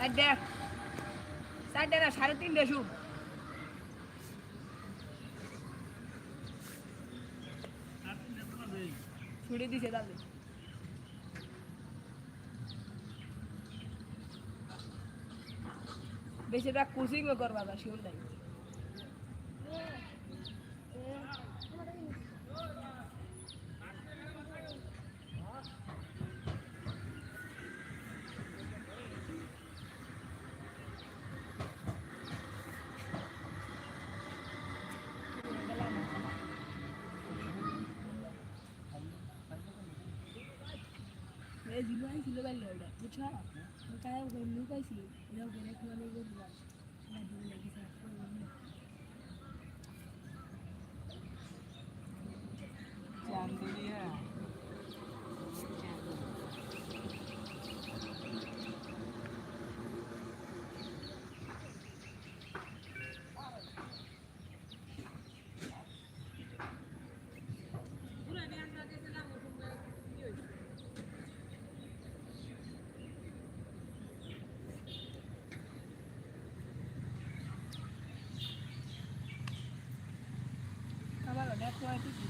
চারটে চারটে বেশিরভাগ কোচিংও করবা শিওর শিউর কায় ওই লুক আইছিল এটা আমার ওটা তো একটু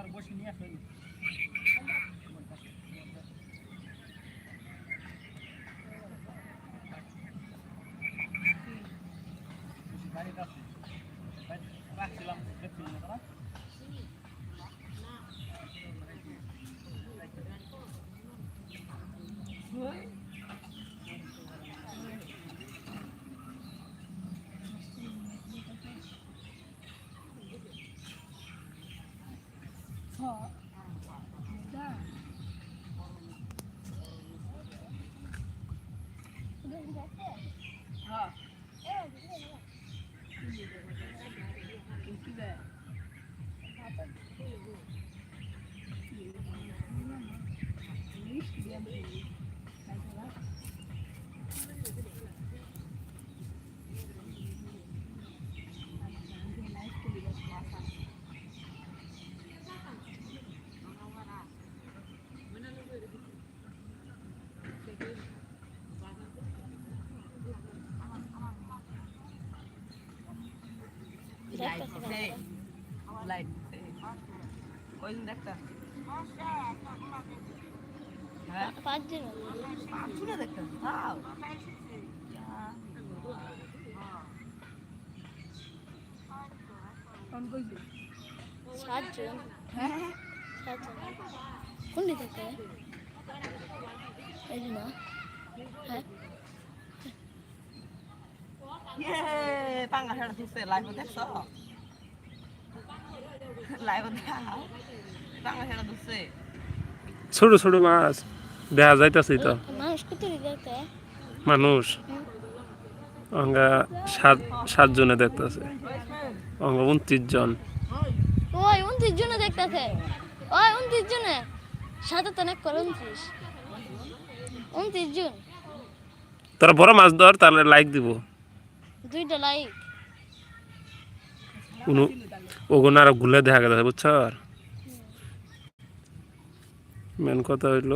তোমার বসে নিয়ে আসো Gracias. কয়দিন দেখতা হ্যাঁ? পাঁচজন চুলে দেখতা হাও কোন কইছে? সাতজন। হ্যাঁ? সাতজন। কোনটি থেকে? এই না। হ্যাঁ? ইয়ে পাঙ্গা ছাড়া দিছে লাইভ দেখছ? লাইভ দেখা ছোট ছোট মাছ। দেখা যাইতাছে তো। মানুষ। অঙ্গা সাত সাতজনে দেখতেছে। অঙ্গা উনত্রিশ জন। ওই উনত্রিশ জনে দেখতেছে। ওই উনত্রিশ জনে? সাথে তো অনেক করে উনত্রিশ। উনত্রিশ জন? তোরা বড় মাছ ধর তাহলে লাইক দিব। দুইটা লাইক ওগুলো আরও ঘুলে দেখা গেছে বুঝছ? মেন কথা হইল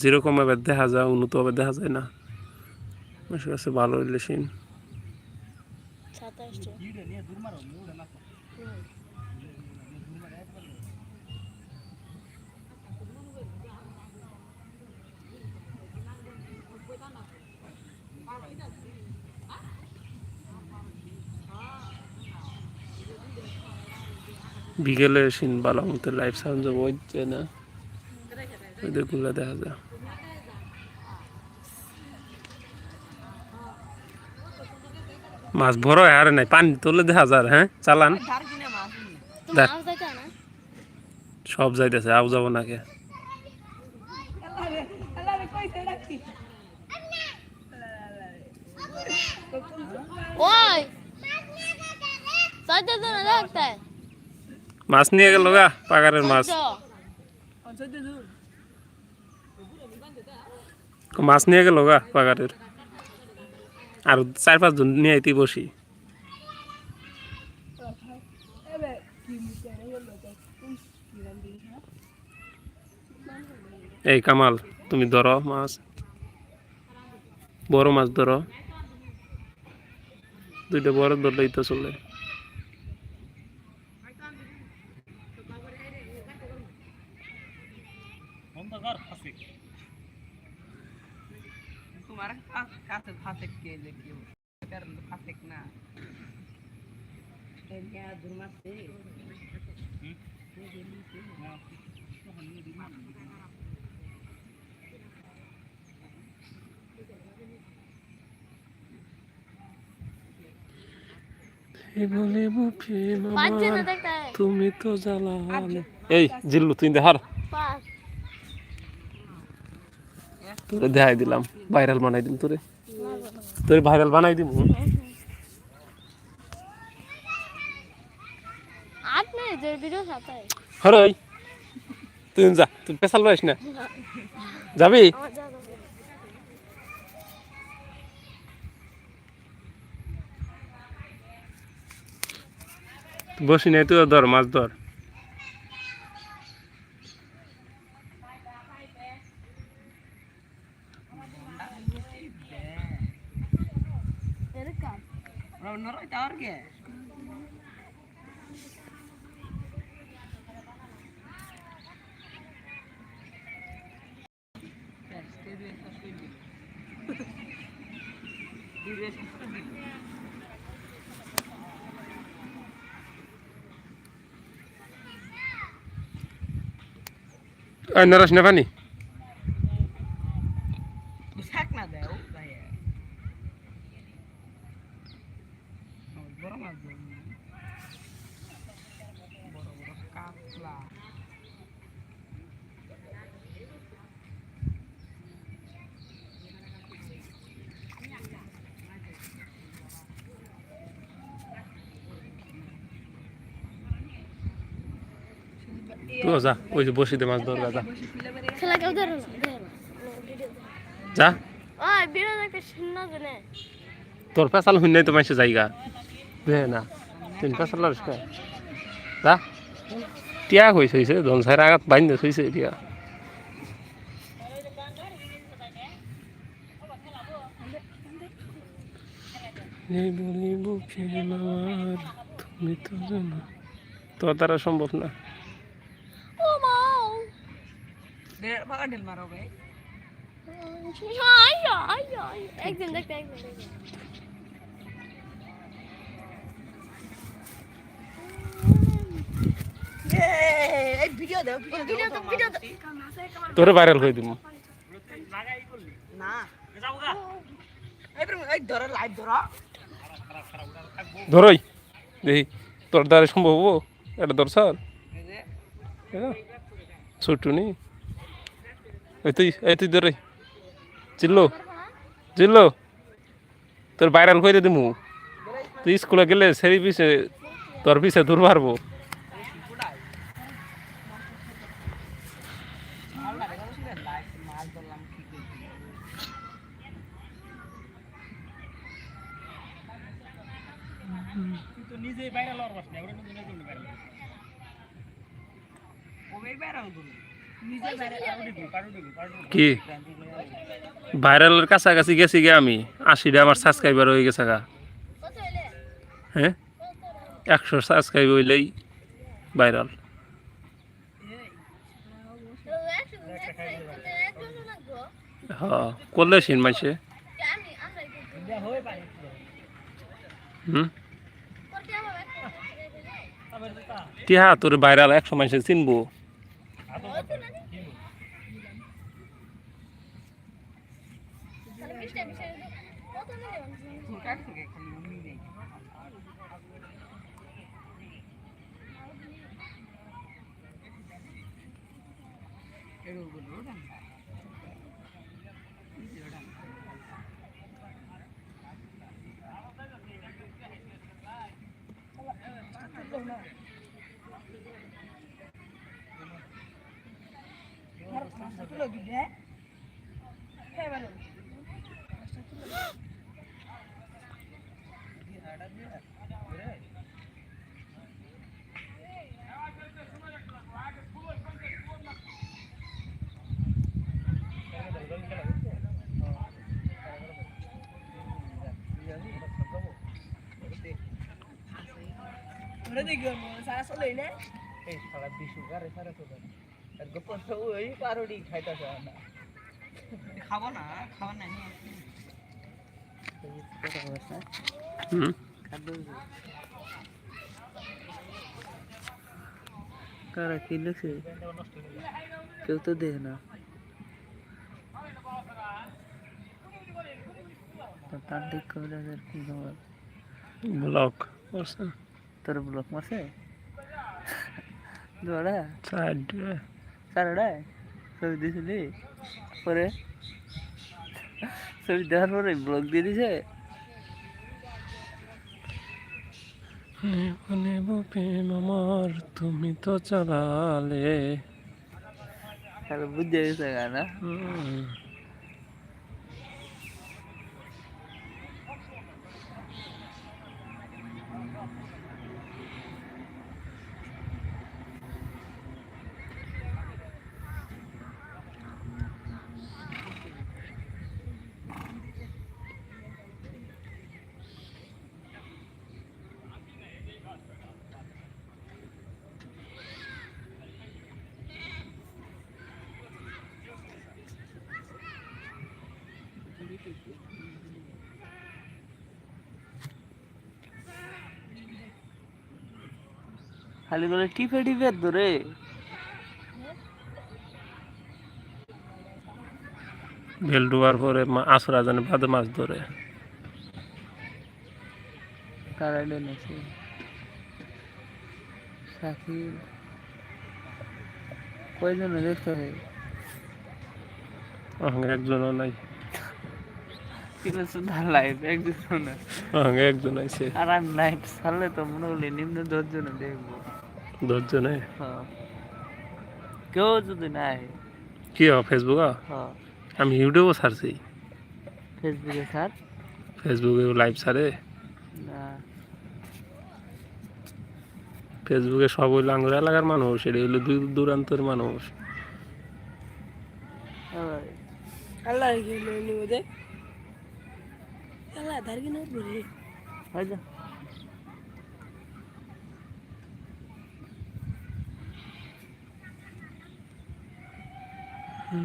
যেরকম এবার দেখা যায় উন্নত এবার দেখা যায় না। মানুষের কাছে ভালো রিলেশন বিকেলে সিন ভালো মতো লাইফ সাউন্ড বইছে না। ওইদেরগুলা দেখা যায়। মাছ হয় আর নাই পানি তোলে দেখা যায় হ্যাঁ? চালান। সব যাইতেছে আও যাব নাকি ওই মাছ নিয়ে গেল গা পাগারের মাছ। মাছ নিয়ে গেল গা পাগারের আর চার পাঁচ জন নিয়ে আইতে বসি। এই কামাল, তুমি ধরো মাছ। বড় মাছ ধরো। দুইটা বড় ধরলেই তো চলে বন্ধ কর ফাসিক তোমার কাছে ফাঁসে কে দেখিও এটার ফাঁসে না। তুমি তো জ্বালা এই জিল্লু তুই দেখার। তোরে দেখাই দিলাম ভাইরাল বানাই দিম তোরে। তোরে ভাইরাল বানাই মিনিটের হরই তুই যা তুই পেশাল পাইস না? যাবি? বসি নাই তুই ধর মাছ ধর এরকম নরই তার কে ওই নরস না পানি? বড় মাছ বড় বড় কাতলা। যা ওই যে বসিতে মাছ যা। যা। তোর পেশাল নাই তো মাইসে জায়গা। বুঝে না পেশাল যা। টিয়া হয়েছে হয়েছে ধন সাইর আঘাত বাইন্দে হয়েছে টিয়া। এই বলি বুকে আমার মৃত্যুর জন্য তো তারা সম্ভব না ও মাও ঢেল মারো ভাই। একদিন দেখতে একদিন তোরে ভাইরাল করে দিব ধরই। দেখি তোর দ্বারা সম্ভব হব? এটা ধর স্যার এই ছোট্টু নি এই তুই এই ধরে। চিল্লো চিল্লো তোর ভাইরাল করে দিমু। তুই স্কুলে গেলে সেই বিষয়ে তোর পিছে দূর পারব আল্লাহ রে গো শুনে লাইভ মাল ধরলাম কি করছি তুই তো নিজেই বাইরে লড় বাস না ওটা নতুন নতুন বাইরে ওই বেরাও তুমি নিজে বাইরে কারও দিবি কারও দিবি কারও দিবি কি? ভাইরালের কাছাকাছি গেছি গে আমি। আশিটা আমার সাবস্ক্রাইবার হয়ে গেছে গা। হ্যাঁ একশো সাবস্ক্রাইব হইলেই ভাইরাল হ, করলে সিন পারে হুম? তোর ভাইরাল একশো মাইসে চিনবো। আদো তাহলে মিষ্টি মিষ্টি কত নিলে ফুলকাট থেকে খালি উনি নেই এরো বলো ওটা এই যে ওটা এই সারা বিশু গারে সারা তো আর গোপন তো ওই পারোডি খাইতাছে না খাব না খাবার নাই হুম কারা কি লিখছে কেউ তো দেখ না তার দিক কবিরা কি খবর ব্লক করছে তোর ব্লক মারছে দোড়া সাইড সারাডায় ছবি দিয়েছিলি পরে ছবি দেওয়ার পরে ব্লক দিয়ে দিছে নেব নেব প্রেম আমার তুমি তো চালালে। বুঝে গেছে গানা খালি বলে টিপে টিপে ধরে। বেল ডুবার পরে আসরা জানে বাদে মাছ ধরে। কারা ডেনেছে শাকিল। কয়জন দেখতে হবে? একজনও নাই। একজন একজন আছে। আর আমি লাইভ ছাড়লে তো মনে হলে নিম্ন দশজন দেখব। ধৈর্য নেই? হ্যাঁ। কেউ যদি নাই কি ফেসবুক হ্যাঁ। আমি ইউটিউবও ছাড়ছি। ফেসবুকে স্যার ফেসবুকে লাইভ ছাড়ে? না। ফেসবুকে সব ওই লাঙ্গুর এলাকার মানুষ এটা হইল দূর দূরান্তের মানুষ। আল্লাহ আল্লাহ ধার কিনে ওই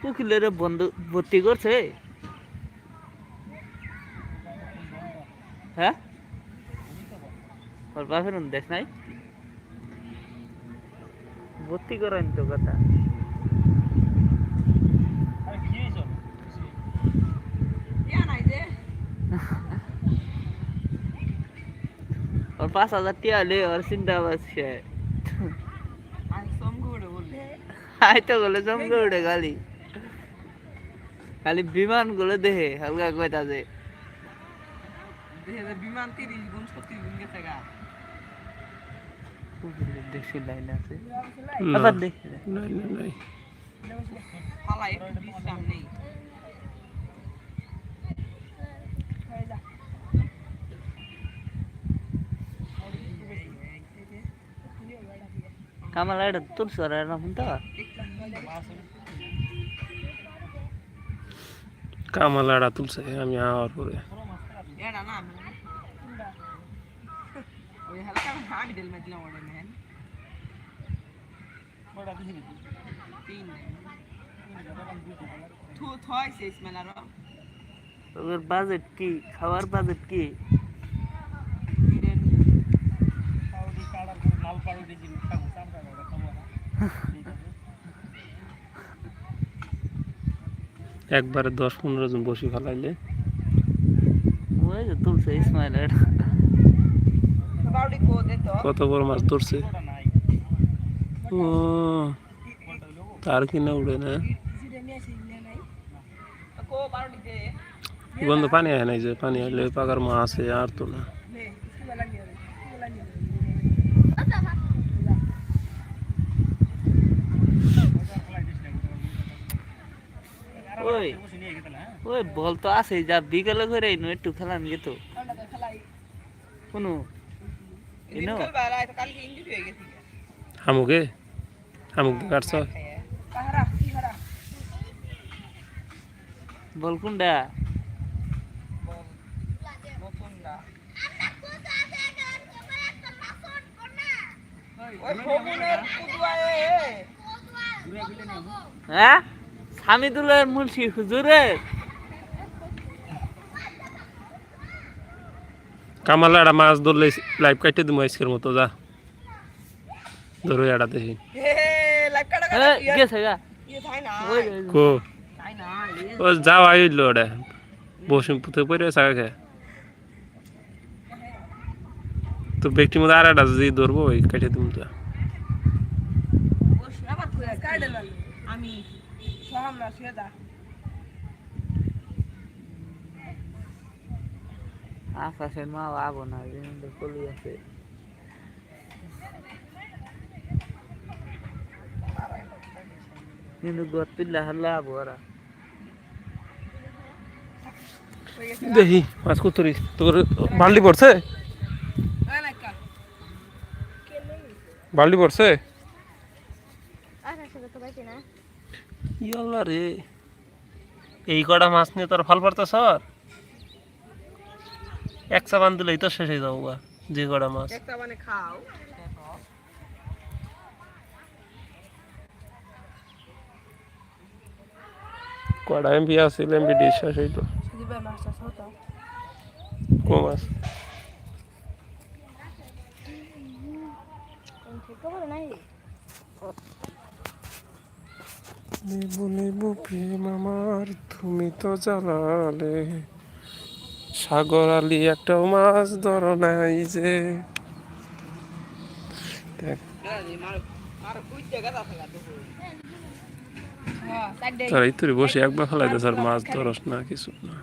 কুকিলের বন্ধ ভর্তি করছে হ্যাঁ ওর বাপের দেখ নাই? ভর্তি করেন তো কথা। আরে কি হয়েছে? ওর পাঁচ হাজার টিয়া হলে ওর চিন্তা পাচ্ছে আই তো বলে জমকে উঠে খালি। খালি বিমানগুলো দেখে হালকা কয়টা যে বিমান তিরিশ গুণ ছত্রিশ গুণ গেছে গা দেখছি লাইন আছে। না, আবার দেখি নাই, নাই, নাই। ফালা একটু বিশ্রাম নেই। হয়ে যা কামাল এটা তোর সর এরকম তো কামালাড়া তুলছে আমি আওয়ার পরে। এটা না আমি ওই হালকা আমি হাঁটি দিল মেদিলাম ওটা বাজেট কি? খাওয়ার বাজেট কি? একবারে দশ পনেরো জন বসে ফেলাইলে। ওই তুলছে ইসমাইল কত বড় মাছ ধরছে? ও তার কিনা উড়ে না। গন্ধ পানি হয় নাই যে পানি হলে পাকার মা আছে আর তো না। ওই ওই বল তো আছে যা বিকেলে করে নো একটু খেলান গেত তো। খেলাই কোনো? এনো? কাল হয়ে হামুক কাটছ। বল কোনটা? হ্যাঁ? স্বামীদুলের মুন্সি হুজুরের? কামালাড়া মাছ ধরলে লাইভ কাটতে দিমু আজকের মতো যা। ধরো এড়া দেখি কো। থাই না ও যাও আইল ওটা। বসে পুঁতে পড়ে সাগা খে তো ব্যক্তির মধ্যে আর একটা যদি ধরবো ওই কেটে দিমু তো। আমি সহাম না সেদা আকাশের মা আবো না কলি আছে। কিন্তু দেখি মাছ কুতুরি তোর বাল্টি পড়ছে? বাল্টি পড়ছে? ইয়াল্লা রে। এই কটা মাছ নিয়ে তোর ফল পড়তো সর এক চাবান দিলেই তো শেষ হয়ে যাব যে কটা মাছ। খাও কটা এমপি আসছিল এমপি ডিশ শেষ হইতো দিবে মাছটা সতা কো মাছ কোন থেকে বলে নাই নেবু নেবু প্রেম আমার তুমি তো জ্বালালে সাগর আলি একটাও মাছ ধরো নাই যে। দেখ, সাইডে তার এই তুই বসে একবার ফেলাইতে স্যার মাছ ধরস না কিছু না।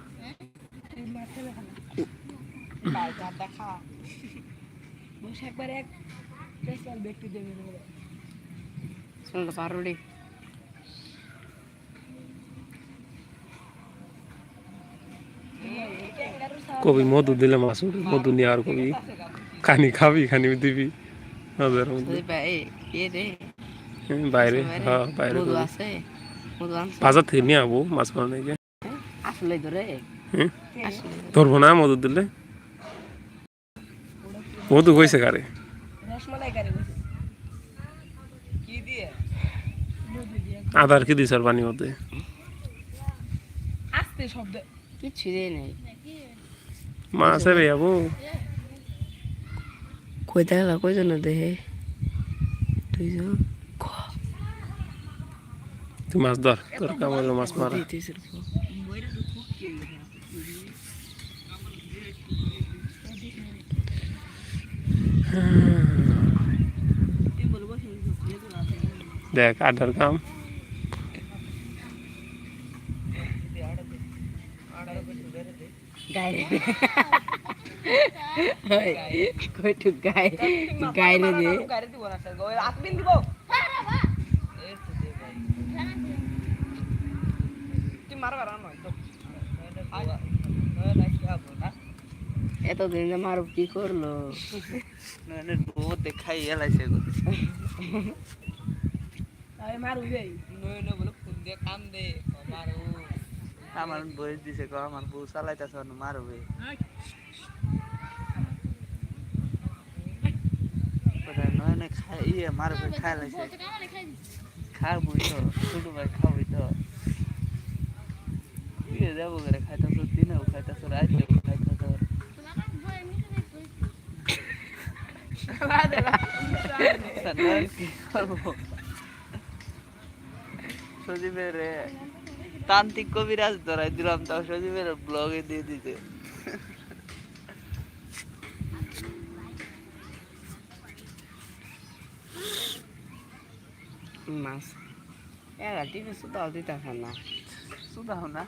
কবি মধু দিলে মাছ উঠে মধু নিয়ে আর কবি খানি খাবি খানি দিবি। বাইরে হ্যাঁ বাইরে মধু আছে। বাজার থেকে নিয়ে আবো মাছ আসলে ধরে। ধরবো না মধু দিলে। মধু হয়েছে কারে? রসমালাই কি দিয়ে মধু দিয়ে? আদার কি দিস আর পানির মধ্যে? আস্তে শব্দ। কিচ্ছু দিয়ে নেই। মাছের যাব কই দেখা কই জন দেহে? দুইজন। তুই মাছ ধর তোর কাম হলো মাছ মারা দিতেছিল দেখ আড্ডার কাম গায়ে কই টু গায়ে গায়ে রে দে গাড়ি দিব না স্যার ওই আসবিন দিব এই তো দে ভাই তুই মারবার আর নয় তো নয় না কি হব না এতদিন যে মারুফ কি করল? দেখাই এলাইছে আমার বয়স দিছে গো, আমার বউ চালাইতাছ মারবে কোথায় নয় না খাই ইয়ে মারবে খাই খাবই তো, ছোট ভাই খাবই তো। ইয়ে যাব করে খাইতাছ দিনেও খাইতাছ রাইতেও খাইতাছ। সজীবের তান্ত্রিক কবিরাজ ধরাই দিলাম তাও সজীবের ব্লগে দিয়ে দিতে মাছ। এরা টিভি সুতাও দিতেছে না। শুধাও না?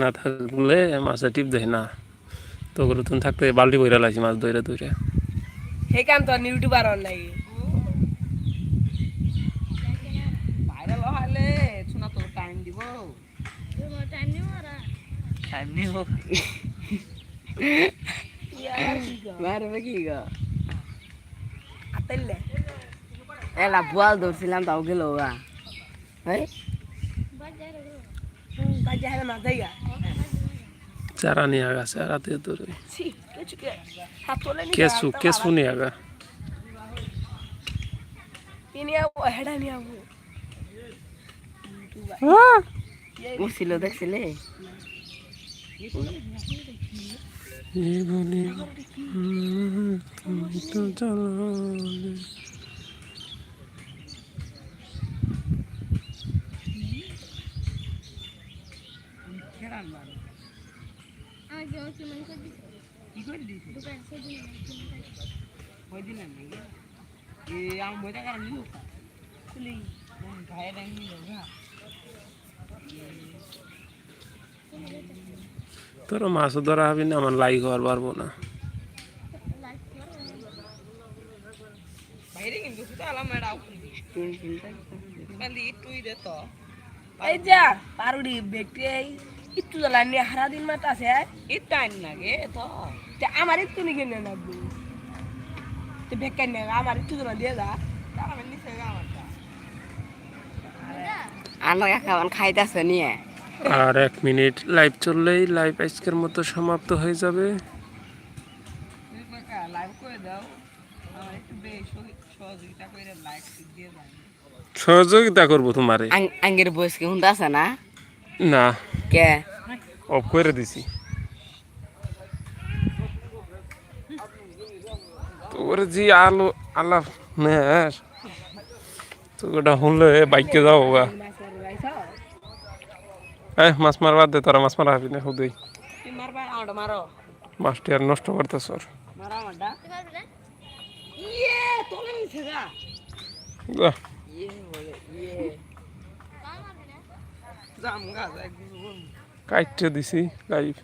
না থাকলে মাছে টিপ দেয় না। তো তুমি থাকতে বালতি বইরা লাগছি মাছ ধরে ধরে সেই কাম তো ইউটিউবার লাগে ভাইরাল হলে শোনা তো টাইম দিব। টাইম নেই টাইম নিব মারবে কি? গো এলা বুয়াল ধরছিলাম তাও গেল হ্যাঁ বাজে হারে মাছ দেয় চারা নিয়ে আগা চারা দিয়ে ধরে ছি কিছু কে হাত তোলে নি কেসু কেসু নিয়ে আগা তিনি আবো হেডা নি আবো উঠছিল দেখছিলে জীবনে হুম, তুমি তো জানালে। আগে ওকে করে দিছে কি করে দিছে দোকান সেদিন ওই দিন নাকি এ আম বইটা কারণ নিও খুলি গায়ে ডাং নিও না তোর মাছ ধরা হবি না, আমার লাইক হওয়ার পারব না বাইরে কিন্তু আলাম এটা তুই দে তো এই যা, পারুডি ব্যক্তি এই একটু জ্বালা নিয়ে হারা দিন মাত আছে এটা নাগে তো আমার একটু নিকে নে নাবু তে বেকার নে আমার একটু জ্বালা দিয়ে যা। তারা নিচে আমারটা খাইতেছে নিয়ে। আর এক মিনিট লাইভ চললেই লাইভ আজকের মতো সমাপ্ত হয়ে যাবে। আমার একটু সহযোগিতা করব তোমারে। আঙ্গের বয়স কি হুন্ডা আছে না? না। কে? অফ করে দিছি। তোর জি আলো আলাপ নের তো ওটা শুনলে বাইকে যাও গা। এই মাছ মারবার দে তোরা মাছ মারা হবি না হুদই মাছটি আর নষ্ট করতেছ মারো আমারটা পারবি না ইয়ে তোলে নিচে যা ইয়ে বলে ইয়ে কাম হবে না জাম গাছ একদিন কাইটে দিছি লাইভ